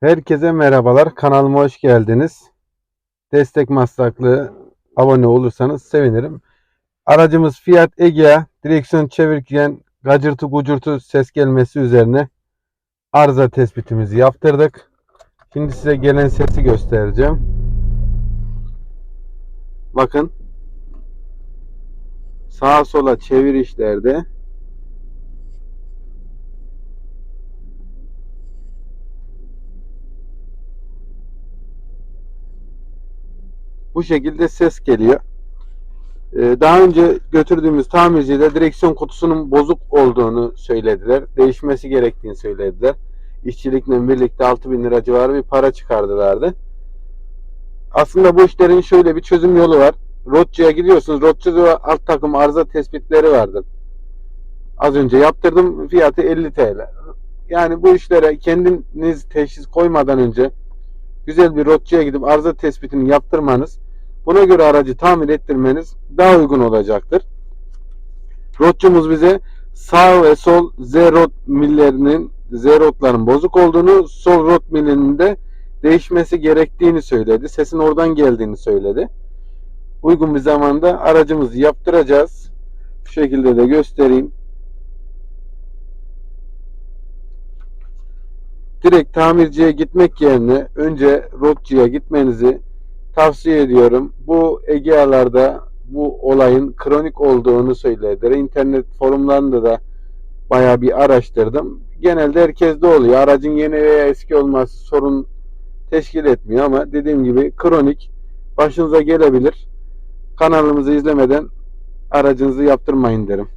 Herkese merhabalar. Kanalıma hoş geldiniz. Destek maslaklı abone olursanız sevinirim. Aracımız Fiat Egea. Direksiyon çevirirken gacırtı gucurtu ses gelmesi üzerine arıza tespitimizi yaptırdık. Şimdi size gelen sesi göstereceğim. Bakın. Sağa sola çevirişlerde bu şekilde ses geliyor. Ee, Daha önce götürdüğümüz tamircide direksiyon kutusunun bozuk olduğunu söylediler. Değişmesi gerektiğini söylediler. İşçilikle birlikte 6000 lira civarı bir para çıkardılardı. Aslında bu işlerin şöyle bir çözüm yolu var. Rotçu'ya gidiyorsunuz. Rotçu'da alt takım arıza tespitleri vardır. Az önce yaptırdım. Fiyatı 50 TL. Yani bu işlere kendiniz teşhis koymadan önce güzel bir rotçuya gidip arıza tespitini yaptırmanız, buna göre aracı tamir ettirmeniz daha uygun olacaktır. Rotçumuz bize sağ ve sol Z rot millerinin Z rotların bozuk olduğunu, sol rot milinin de değişmesi gerektiğini söyledi. Sesin oradan geldiğini söyledi. Uygun bir zamanda aracımızı yaptıracağız. Şu şekilde de göstereyim. direkt tamirciye gitmek yerine önce rotçuya gitmenizi tavsiye ediyorum. Bu Egea'larda bu olayın kronik olduğunu söylediler. İnternet forumlarında da bayağı bir araştırdım. Genelde herkeste oluyor. Aracın yeni veya eski olması sorun teşkil etmiyor ama dediğim gibi kronik başınıza gelebilir. Kanalımızı izlemeden aracınızı yaptırmayın derim.